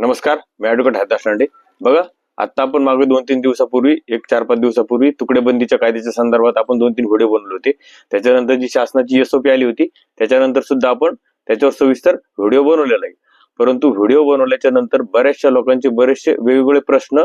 नमस्कार मी ॲडव्होकेट हरदास लांडे. बघा आता आपण मागे दोन तीन दिवसापूर्वी एक चार पाच दिवसापूर्वी तुकडेबंदीच्या कायद्याच्या संदर्भात आपण दोन तीन व्हिडिओ बनवले होते. त्याच्यानंतर जी शासनाची एसओपी आली होती त्याच्यानंतर सुद्धा आपण त्याच्यावर सविस्तर व्हिडिओ बनवलेला आहे. परंतु व्हिडिओ बनवल्याच्या नंतर बऱ्याचशा लोकांचे बरेचसे वेगवेगळे प्रश्न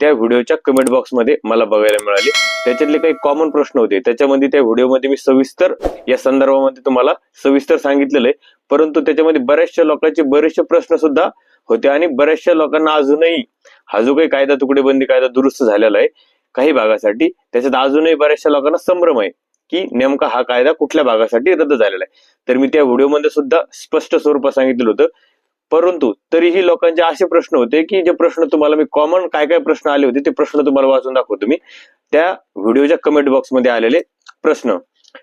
त्या व्हिडिओच्या कमेंट बॉक्समध्ये मला बघायला मिळाले. त्याच्यातले काही कॉमन प्रश्न होते. त्याच्यामध्ये त्या व्हिडिओमध्ये मी सविस्तर या संदर्भामध्ये तुम्हाला सविस्तर सांगितलेलं आहे. परंतु त्याच्यामध्ये बऱ्याचशा लोकांचे बरेचसे प्रश्न सुद्धा होते आणि बऱ्याचशा लोकांना अजूनही हा जो काही कायदा तुकडेबंदी कायदा दुरुस्त झालेला आहे काही भागासाठी त्याच्यात अजूनही बऱ्याचशा लोकांना संभ्रम आहे की नेमका हा कायदा कुठल्या भागासाठी रद्द झालेला आहे. तर मी त्या व्हिडिओमध्ये सुद्धा स्पष्ट स्वरूपात सांगितलं होतं. परंतु तरीही लोकांचे असे प्रश्न होते की जे प्रश्न तुम्हाला मी कॉमन काय काय प्रश्न आले होते ते प्रश्न तुम्हाला वाचून दाखवतो मी. त्या व्हिडिओच्या कमेंट बॉक्समध्ये आलेले प्रश्न.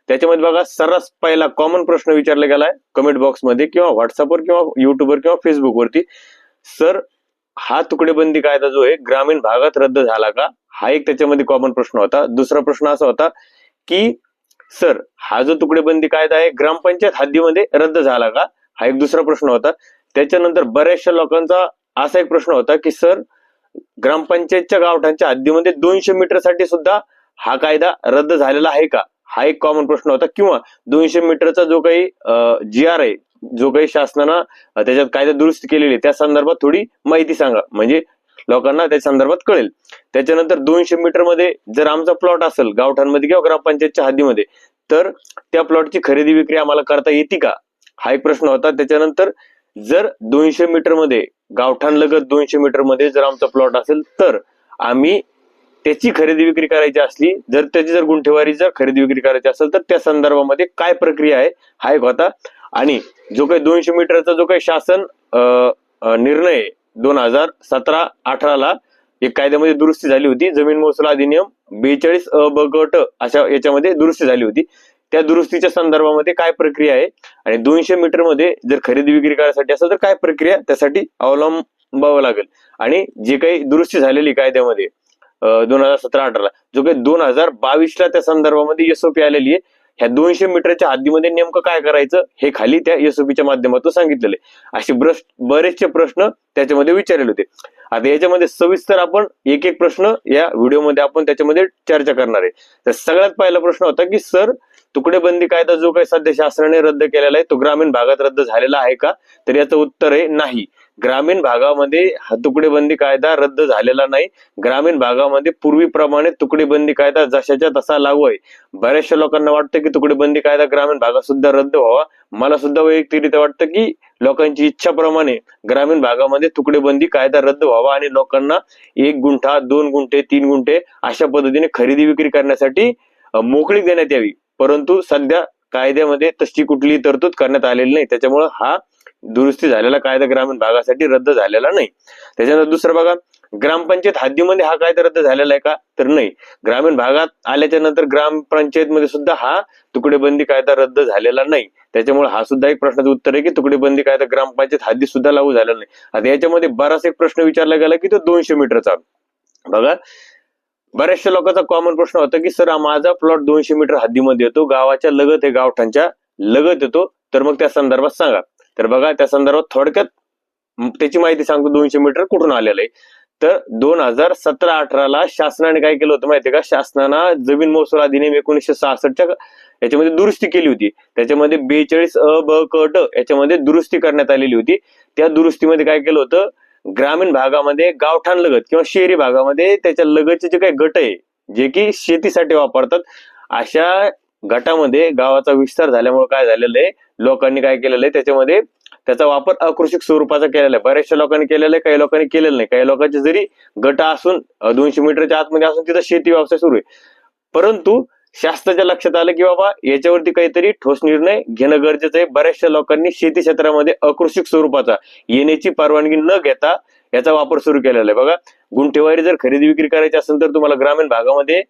त्याच्यामध्ये बघा सर्रास पहिला कॉमन प्रश्न विचारला गेलाय. कमेंट बॉक्समध्ये किंवा व्हॉट्सअपवर किंवा युट्यूबवर किंवा फेसबुकवरती सर हा तुकडेबंदी कायदा जो आहे ग्रामीण भागात रद्द झाला का? हा एक त्याच्यामध्ये कॉमन प्रश्न होता. दुसरा प्रश्न असा होता की सर हा जो तुकडेबंदी कायदा आहे ग्रामपंचायत हद्दीमध्ये रद्द झाला का? हा एक दुसरा प्रश्न होता. त्याच्यानंतर बऱ्याचशा लोकांचा असा एक प्रश्न होता की सर ग्रामपंचायतच्या गावठांच्या हद्दीमध्ये दोनशे मीटरसाठी सुद्धा हा कायदा रद्द झालेला आहे का? हा एक कॉमन प्रश्न होता. किंवा दोनशे मीटरचा जो काही जी आर आहे जो काही शासनानं त्याच्यात कायदा दुरुस्त केलेली त्या संदर्भात थोडी माहिती सांगा. म्हणजे लोकांना त्या संदर्भात कळेल. त्याच्यानंतर दोनशे मीटरमध्ये जर आमचा प्लॉट असेल गावठांमध्ये किंवा ग्रामपंचायतच्या हद्दीमध्ये तर त्या प्लॉटची खरेदी विक्री आम्हाला करता येते का? हा एक प्रश्न होता. त्याच्यानंतर जर दोनशे मीटरमध्ये गावठाण लगत दोनशे मीटरमध्ये जर आमचा प्लॉट असेल तर आम्ही त्याची खरेदी विक्री करायची असली जर त्याची जर गुंठेवारी जर खरेदी विक्री करायची असेल तर त्या संदर्भामध्ये काय प्रक्रिया आहे हा एक होता. आणि जो काही दोनशे मीटरचा जो काही शासन अं, निर्णय दोन हजार सतरा अठराला एक कायद्यामध्ये दुरुस्ती झाली होती. जमीन महसूल अधिनियम बेचाळीस अ ब अशा याच्यामध्ये दुरुस्ती झाली होती. त्या दुरुस्तीच्या संदर्भामध्ये काय प्रक्रिया आहे? आणि दोनशे मीटरमध्ये जर खरेदी विक्री करायसाठी असेल तर काय प्रक्रिया त्यासाठी अवलंबावं लागेल. आणि जे काही दुरुस्ती झालेली कायद्यामध्ये दोन हजार सतरा अठराला जो काही दोन हजार बावीसला त्या संदर्भामध्ये एसओपी आलेली आहे ह्या दोनशे मीटरच्या हद्दीमध्ये नेमकं काय करायचं हे खाली त्या एसओपीच्या माध्यमातून सांगितलेले असे बरेचसे प्रश्न त्याच्यामध्ये विचारलेले होते. आता याच्यामध्ये सविस्तर आपण एक एक प्रश्न या व्हिडिओमध्ये आपण त्याच्यामध्ये चर्चा करणार आहे. तर सगळ्यात पहिला प्रश्न होता की सर तुकडेबंदी कायदा जो काही सध्या शासनाने रद्द केलेला आहे तो ग्रामीण भागात रद्द झालेला आहे का? तर याचं उत्तर आहे नाही. ग्रामीण भागामध्ये हा तुकडेबंदी कायदा रद्द झालेला नाही. ग्रामीण भागामध्ये पूर्वीप्रमाणे तुकडेबंदी कायदा जशाच्या तसा लागू आहे. बऱ्याचशा लोकांना वाटतं की तुकडेबंदी कायदा ग्रामीण भागात सुद्धा रद्द व्हावा. मला सुद्धा वैयक्तिकरित्या वाटतं की लोकांची इच्छाप्रमाणे ग्रामीण भागामध्ये तुकडेबंदी कायदा रद्द व्हावा आणि लोकांना एक गुंठा दोन गुंठे तीन गुंठे अशा पद्धतीने खरेदी विक्री करण्यासाठी मोकळी देण्यात यावी. परंतु सध्या कायद्यामध्ये तशी कुठलीही तरतूद करण्यात आलेली नाही. त्याच्यामुळे हा दुरुस्ती झालेला कायदा ग्रामीण भागासाठी रद्द झालेला नाही. त्याच्यानंतर दुसरं बघा ग्रामपंचायत हद्दीमध्ये हा कायदा रद्द झालेला आहे का? तर नाही. ग्रामीण भागात आल्याच्यानंतर ग्रामपंचायतमध्ये सुद्धा हा तुकडेबंदी कायदा रद्द झालेला नाही. त्याच्यामुळे हा सुद्धा एक प्रश्नाचं उत्तर आहे की तुकडेबंदी कायदा ग्रामपंचायत हद्दी सुद्धा लागू झालेला नाही. आता याच्यामध्ये बराच एक प्रश्न विचारला गेला की तो दोनशे मीटरचा. बघा बऱ्याचशा लोकांचा कॉमन प्रश्न होता की सर माझा प्लॉट दोनशे मीटर हद्दीमध्ये येतो. गावाच्या लगत आहे गावठांच्या लगत येतो. तर मग त्या संदर्भात सांगा. तर बघा त्या संदर्भात थोडक्यात त्याची माहिती सांगतो. दोनशे मीटर कुठून आलेलं आहे? तर दोन हजार सतरा अठराला शासनाने काय केलं होतं माहितीये का? शासनानं जमीन महसूल अधिनियम एकोणीसशे सहासष्टच्या याच्यामध्ये दुरुस्ती केली होती. त्याच्यामध्ये बेचाळीस अ ब क ट याच्यामध्ये दुरुस्ती करण्यात आलेली होती. त्या दुरुस्तीमध्ये काय केलं होतं? ग्रामीण भागामध्ये गावठाण लगत किंवा शहरी भागामध्ये त्याच्या लगतचे जे काही गट आहे जे की शेतीसाठी वापरतात अशा गटामध्ये गावाचा विस्तार झाल्यामुळे काय झालेलं आहे? लोकांनी काय केलेलं आहे त्याच्यामध्ये त्याचा वापर अकृषिक स्वरूपाचा केलेला आहे. बऱ्याचशा लोकांनी केलेला आहे काही लोकांनी केलेलं नाही. काही लोकांचे जरी गट असून दोनशे मीटरच्या आतमध्ये असून तिथं शेती व्यवसाय सुरू आहे. परंतु शासनाच्या लक्षात आलं की बाबा याच्यावरती काहीतरी ठोस निर्णय घेणं गरजेचं आहे. बऱ्याचशा लोकांनी शेती क्षेत्रामध्ये अकृषिक स्वरूपाचा येण्याची परवानगी न घेता याचा वापर सुरू केलेला आहे. बघा गुंठेवारी जर खरेदी विक्री करायची असेल तर तुम्हाला ग्रामीण भागामध्ये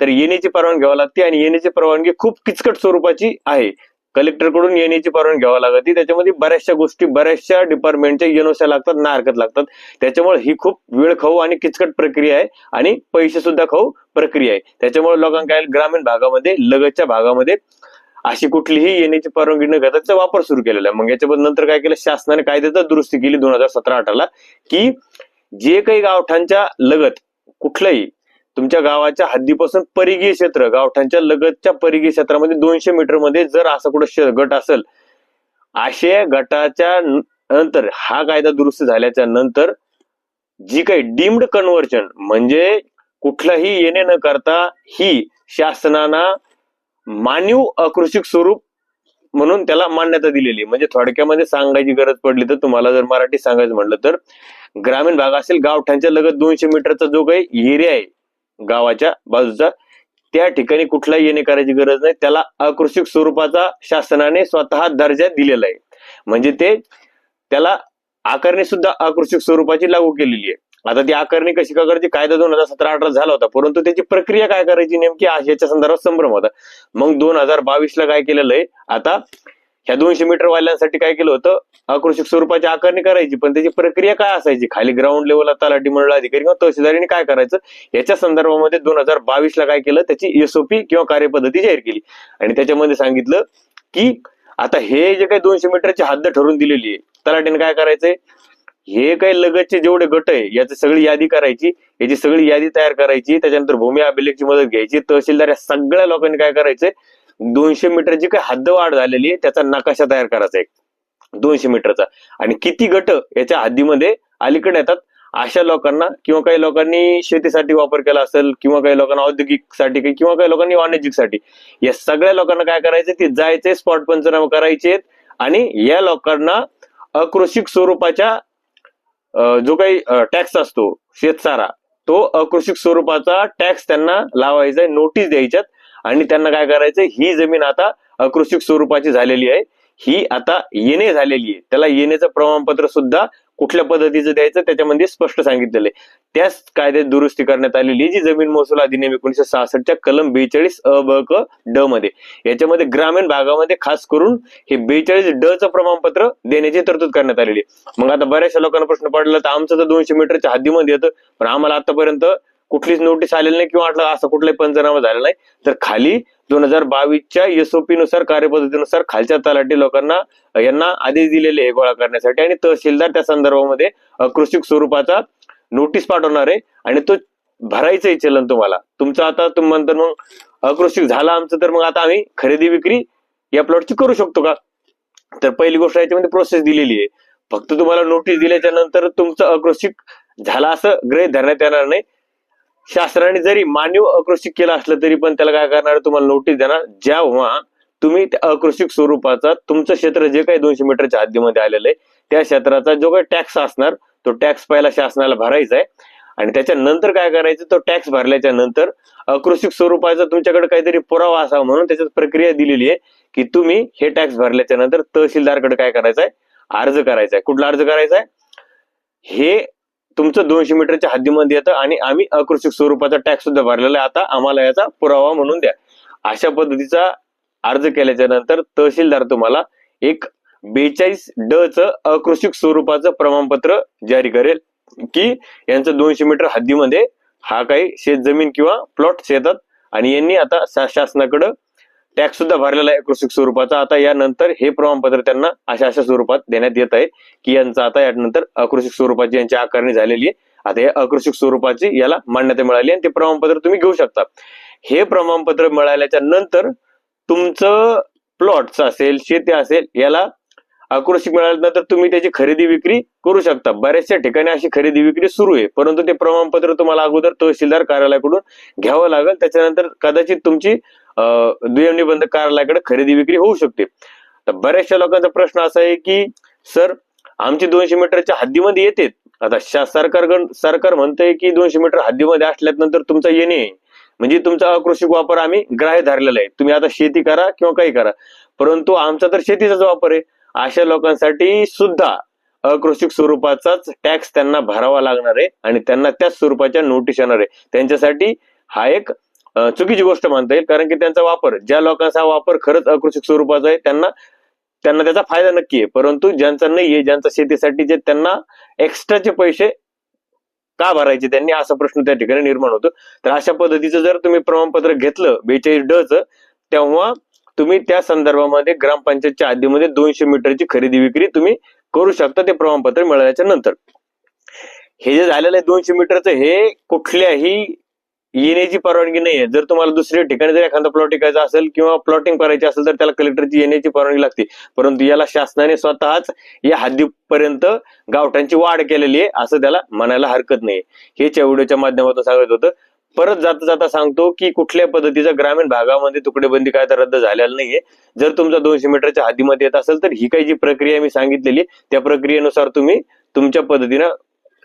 तर येण्याची परवानगी घ्यावी लागते आणि येण्याची परवानगी खूप किचकट स्वरूपाची आहे. कलेक्टरकडून येण्याची परवानगी घ्यावी लागते त्याच्यामध्ये बऱ्याचशा गोष्टी बऱ्याचशा डिपार्टमेंटच्या येनोशा लागतात ना हरकत लागतात. त्याच्यामुळे ही खूप वेळ खाऊ आणि किचकट प्रक्रिया आहे आणि पैसे सुद्धा खाऊ प्रक्रिया आहे. त्याच्यामुळे लोकांना काय ग्रामीण भागामध्ये लगतच्या भागामध्ये अशी कुठलीही येण्याची परवानगी न घेता त्याचा वापर सुरू केलेला आहे. मग याच्याबद्दल नंतर काय केलं? शासनाने कायद्याचा दुरुस्ती केली दोन हजार सतरा अठराला की जे काही गावठांच्या लगत कुठलंही तुमच्या गावाच्या हद्दीपासून परिघीय क्षेत्र गावठांच्या लगतच्या परिघीय क्षेत्रामध्ये दोनशे मीटरमध्ये जर असं कुठं गट असेल अशा गटाच्या नंतर हा कायदा दुरुस्त झाल्याच्यानंतर जी काही डीम्ड कन्व्हर्जन म्हणजे कुठलाही येणे न करता ही शासनाना मानव अकृषिक स्वरूप म्हणून त्याला मान्यता दिलेली. म्हणजे थोडक्यामध्ये सांगायची गरज पडली तर तुम्हाला जर मराठी सांगायचं म्हटलं तर ग्रामीण भाग असेल गावठांच्या लगत दोनशे मीटरचा जो काही एरिया आहे गावाच्या बाजूचा त्या ठिकाणी कुठलाही येणे करायची गरज नाही. त्याला आकृषिक स्वरूपाचा शासनाने स्वतः दर्जा दिलेला आहे. म्हणजे ते त्याला आकारणी सुद्धा आकृषिक स्वरूपाची लागू केलेली आहे. आता ती आकारणी कशी का करायची? कायदा दोन हजार सतरा अठरा झाला होता. परंतु त्याची प्रक्रिया काय करायची नेमकी? याच्या संदर्भात संभ्रम होता. मग दोन हजार बावीस ला काय केलेलं आहे? आता ह्या दोनशे मीटर वाल्यांसाठी काय केलं होतं? अकृषिक स्वरूपाची आकारणी करायची पण त्याची प्रक्रिया काय असायची? खाली ग्राउंड लेवलला तलाठी मंडळ अधिकारी किंवा तहसीलदारांनी काय करायचं? याच्या संदर्भामध्ये दोन हजार बावीस ला काय केलं? त्याची एसओपी किंवा कार्यपद्धती जाहीर केली. आणि त्याच्यामध्ये सांगितलं की आता हे जे काही दोनशे मीटरची हद्द ठरवून दिलेली आहे तलाठीने काय करायचंय? हे काही लगतचे जेवढे गट आहे याची सगळी यादी करायची. याची सगळी यादी तयार करायची. त्याच्यानंतर भूमी अभिलेखची मदत घ्यायची. तहसीलदार या सगळ्या लोकांनी काय करायचंय? दोनशे मीटरची काही हद्द वाढ झालेली आहे त्याचा नकाशा तयार करायचा आहे दोनशे मीटरचा. आणि किती गट याच्या हद्दीमध्ये अलीकडे येतात? अशा लोकांना किंवा काही लोकांनी शेतीसाठी वापर केला असेल किंवा काही लोकांना औद्योगिकसाठी किंवा काही लोकांनी वाणिज्यिकसाठी या सगळ्या लोकांना काय करायचं? ते जायचे स्पॉट पंचनामे करायचे आणि या लोकांना अकृषिक स्वरूपाच्या जो काही टॅक्स असतो शेतसारा तो अकृषिक स्वरूपाचा टॅक्स त्यांना लावायचा आहे नोटीस द्यायच्यात. आणि त्यांना काय करायचं ही जमीन आता अकृषिक स्वरूपाची झालेली आहे. ही आता येणे झालेली आहे. त्याला येण्याचं प्रमाणपत्र सुद्धा कुठल्या पद्धतीचं द्यायचं त्याच्यामध्ये स्पष्ट सांगितलेलं आहे. त्याच कायद्यात दुरुस्ती करण्यात आलेली आहे, जी जमीन महसूल अधिनियम एकोणीशे सहासष्टच्या कलम बेचाळीस अ ब क ड मध्ये. याच्यामध्ये ग्रामीण भागामध्ये खास करून हे बेचाळीस ड चं प्रमाणपत्र देण्याची तरतूद करण्यात आलेली आहे. मग आता बऱ्याचशा लोकांना प्रश्न पडला तर आमचं तर दोनशे मीटरच्या हद्दीमध्ये येतं पण आम्हाला आतापर्यंत कुठलीच नोटीस आलेली नाही किंवा वाटलं असं कुठलाही पंचनामा झाला नाही. तर खाली दोन हजार बावीसच्या एसओपी नुसार कार्यपद्धतीनुसार खालच्या तलाठी लोकांना यांना आदेश दिलेले आहे गोळा करण्यासाठी आणि तहसीलदार त्या संदर्भामध्ये अकृषिक स्वरूपाचा नोटीस पाठवणार आहे आणि तो भरायचंय चलन तुम्हाला. तुमचं आता तुम्ही म्हणता मग अकृषिक झाला आमचं तर मग आता आम्ही खरेदी विक्री या प्लॉटची करू शकतो का? तर पहिली गोष्ट याच्यामध्ये प्रोसेस दिलेली आहे. फक्त तुम्हाला नोटीस दिल्याच्या नंतर तुमचं अकृषिक झाला असं गृहीत धरण्यात येणार नाही. शासनाने जरी मानव अकृषिक केलं असलं तरी पण त्याला काय करणार? तुम्हाला नोटीस देणार. जेव्हा तुम्ही अकृषिक स्वरूपाचा तुमचं क्षेत्र जे काही दोनशे मीटरच्या हद्दीमध्ये आलेलं आहे त्या क्षेत्राचा जो काही टॅक्स असणार तो टॅक्स पहिला शासनाला भरायचा आहे. आणि त्याच्यानंतर काय करायचं? तो टॅक्स भरल्याच्या नंतर अकृषिक स्वरूपाचा तुमच्याकडे काहीतरी पुरावा असावा म्हणून त्याच्यात प्रक्रिया दिलेली आहे की तुम्ही हे टॅक्स भरल्याच्या नंतर तहसीलदारकडे काय करायचं आहे अर्ज करायचा आहे कुठला अर्ज करायचा आहे हे तुमचं दोनशे मीटरच्या हद्दीमध्ये येतं आणि आम्ही आकृषिक स्वरूपाचा टॅक्स सुद्धा भरलेला आहे. आता आम्हाला याचा पुरावा म्हणून द्या. अशा पद्धतीचा अर्ज केल्याच्यानंतर तहसीलदार तुम्हाला एक बेचाळीस ड च अकृषिक स्वरूपाचं प्रमाणपत्र जारी करेल की यांचं दोनशे मीटर हद्दीमध्ये हा काही शेत जमीन किंवा प्लॉट शेतात आणि यांनी आता शा- शासनाकडं टॅक्स सुद्धा भरलेला आहे कृषी स्वरूपाचा. आता यानंतर हे प्रमाणपत्र त्यांना अशा अशा स्वरूपात देण्यात येत आहे की यांचं आता यानंतर अकृषिक स्वरूपाची यांची आकारणी झालेली आहे. आता या अकृषिक स्वरूपाची याला मान्यता मिळाली आणि ते प्रमाणपत्र तुम्ही घेऊ शकता. हे प्रमाणपत्र मिळाल्याच्या नंतर तुमचं प्लॉटचं असेल शेती असेल याला आकृषिक मिळाल्यानंतर तुम्ही त्याची खरेदी विक्री करू शकता. बऱ्याचशा ठिकाणी अशी खरेदी विक्री सुरू आहे. परंतु ते प्रमाणपत्र तुम्हाला अगोदर तहसीलदार कार्यालयाकडून घ्यावं लागेल. त्याच्यानंतर कदाचित तुमची दुय्यम निबंध कार्यालयाकडे खरेदी विक्री होऊ शकते. तर बऱ्याचशा लोकांचा प्रश्न असा आहे की सर आमची दोनशे मीटरच्या हद्दीमध्ये येते. आता सरकार सरकार म्हणतंय की दोनशे मीटर हद्दीमध्ये असल्यानंतर तुमचा येणे आहे. म्हणजे तुमचा अकृषिक वापर आम्ही ग्राह्य धरलेला आहे. तुम्ही आता शेती करा किंवा काही करा. परंतु आमचा तर शेतीचाच वापर आहे. अशा लोकांसाठी सुद्धा अकृषिक स्वरूपाचाच टॅक्स त्यांना भरावा लागणार आहे आणि त्यांना त्याच स्वरूपाच्या नोटीस येणार आहे. त्यांच्यासाठी हा एक चुकीची गोष्ट मानता येईल. कारण की त्यांचा वापर ज्या लोकांचा वापर खरंच अकृषिक स्वरूपाचा आहे त्यांना त्यांना त्याचा फायदा नक्की आहे. परंतु ज्यांचा नाहीये ज्यांचा शेतीसाठी जे त्यांना एक्स्ट्राचे पैसे का भरायचे त्यांनी असा प्रश्न त्या ठिकाणी निर्माण होतो. तर अशा पद्धतीचं जर तुम्ही प्रमाणपत्र घेतलं बेचाळीस डच तेव्हा तुम्ही त्या संदर्भामध्ये ग्रामपंचायतच्या आधीमध्ये दोनशे मीटरची खरेदी विक्री तुम्ही करू शकता ते प्रमाणपत्र मिळाल्याच्या नंतर. हे जे झालेलं आहे दोनशे मीटरचं हे कुठल्याही येण्याची परवानगी नाहीये जर तुम्हाला दुसऱ्या ठिकाणी जर एखादा प्लॉट टिकायचा असेल किंवा प्लॉटिंग करायची असेल तर त्याला कलेक्टरची येण्याची परवानगी लागते. परंतु याला शासनाने स्वतःच या हद्दीपर्यंत गावठांची वाढ केलेली आहे असं त्याला म्हणायला हरकत नाही. हेच या व्हिडिओच्या माध्यमातून सांगत होतं. परत जाता जाता सांगतो की कुठल्या पद्धतीचा ग्रामीण भागामध्ये तुकडेबंदी तर रद्द झालेला नाहीये. जर तुमचा दोनशे मीटरच्या हद्दीमध्ये येत असेल तर ही काही जी प्रक्रिया मी सांगितलेली त्या प्रक्रियेनुसार तुम्ही तुमच्या पद्धतीनं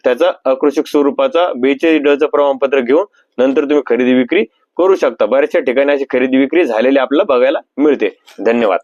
त्याचा आकर्षक स्वरूपाचा बेचाळीस डचं प्रमाणपत्र घेऊन नंतर तुम्ही खरेदी विक्री करू शकता. बऱ्याचशा ठिकाणी अशी खरेदी विक्री झालेली आपल्याला बघायला मिळते. धन्यवाद.